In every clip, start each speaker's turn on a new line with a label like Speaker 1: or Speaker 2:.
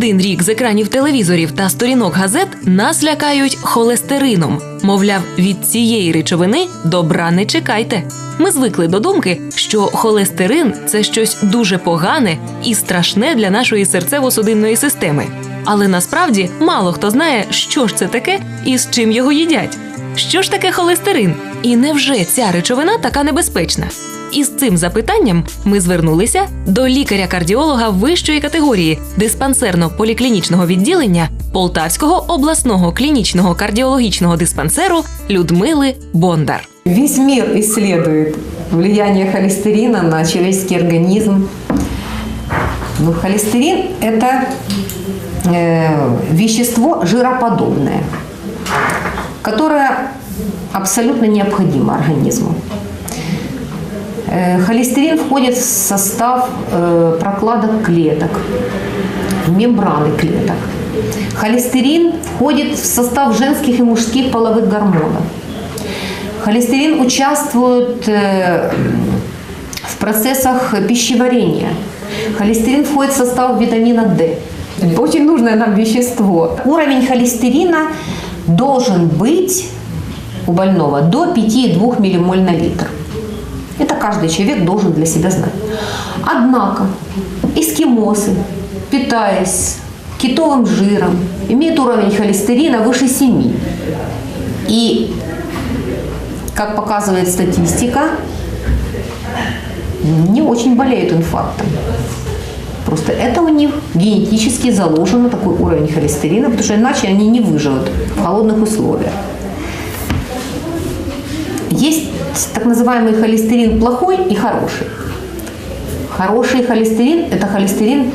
Speaker 1: один рік з екранів телевізорів та сторінок газет нас лякають холестерином. Мовляв, від цієї речовини добра не чекайте. Ми звикли до думки, що холестерин це щось дуже погане і страшне для нашої серцево-судинної системи. Але насправді мало хто знає, що ж це таке і з чим його їдять. Що ж таке холестерин? І невже ця речовина така небезпечна? Із цим запитанням ми звернулися до лікаря-кардіолога вищої категорії диспансерно-поліклінічного відділення Полтавського обласного клінічного кардіологічного диспансеру Людмили Бондар.
Speaker 2: Весь мир исследует влияние холестерина на человеческий организм. Ну, холестерин – это э, вещество жироподобное, которое абсолютно необходимо организму. Э, Холестерин входит в состав э, прокладок клеток, в мембраны клеток. Холестерин входит в состав женских и мужских половых гормонов. Холестерин участвует э, в процессах пищеварения. Холестерин входит в состав витамина D. Очень нужное нам вещество. Уровень холестерина должен быть у больного до 5,2 миллимоль на литр. Это каждый человек должен для себя знать. Однако эскимосы, питаясь китовым жиром, имеют уровень холестерина выше 7. И, как показывает статистика, не очень болеют инфарктом. Просто это у них генетически заложено такой уровень холестерина, потому что иначе они не выживут в холодных условиях. Так называемый холестерин плохой и хороший. Хороший холестерин – это холестерин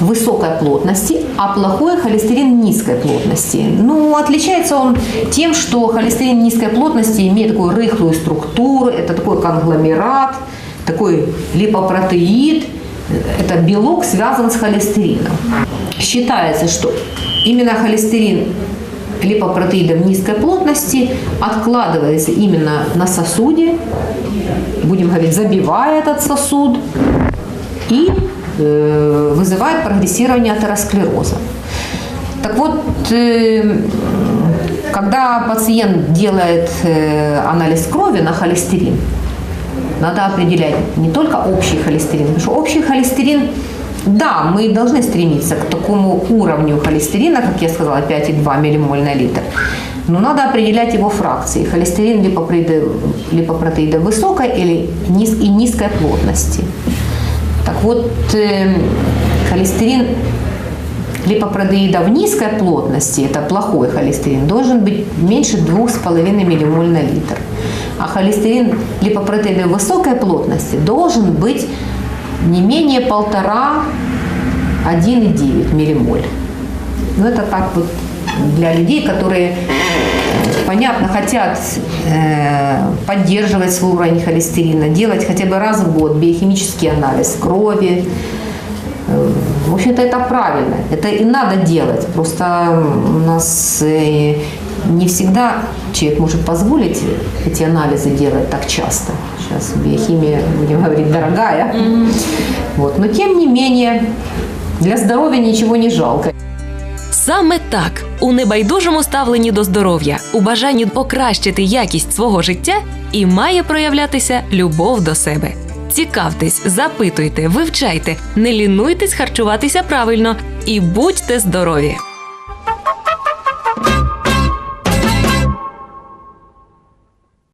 Speaker 2: высокой плотности, а плохой холестерин низкой плотности. Ну, отличается он тем, что холестерин низкой плотности имеет такую рыхлую структуру, это такой конгломерат, такой липопротеид, это белок связан с холестерином. Считается, что именно холестерин липопротеидов низкой плотности откладывается именно на сосуде, будем говорить, забивая этот сосуд и э, вызывает прогрессирование атеросклероза. Так вот, э, когда пациент делает э, анализ крови на холестерин, надо определять не только общий холестерин, потому что общий холестерин, да, мы должны стремиться к такому уровню холестерина, как я сказала, 5,2 миллимоль на литр. Но надо определять его фракции. Холестерин липопротеида, липопротеида высокой или низ, и низкой плотности. Так вот, э, холестерин липопротеида в низкой плотности, это плохой холестерин, должен быть меньше 2,5 миллимоль на литр. А холестерин липопротеида высокой плотности должен быть не менее полтора 1,9 миллимоль. Ну, это так вот для людей, которые, понятно, хотят э, поддерживать свой уровень холестерина, делать хотя бы раз в год биохимический анализ крови. Э, В общем-то, это правильно. Это и надо делать. Просто у нас э, не всегда человек может позволить эти анализы делать так часто. Сейчас биохимия, будем говорить, дорогая. Вот. Но тем не менее, для здоровья ничего не жалко.
Speaker 1: Саме так у небайдужому ставленні до здоров'я, у бажанні покращити якість свого життя і має проявлятися любов до себе. Цікавтесь, запитуйте, вивчайте, не лінуйтесь харчуватися правильно і будьте здорові!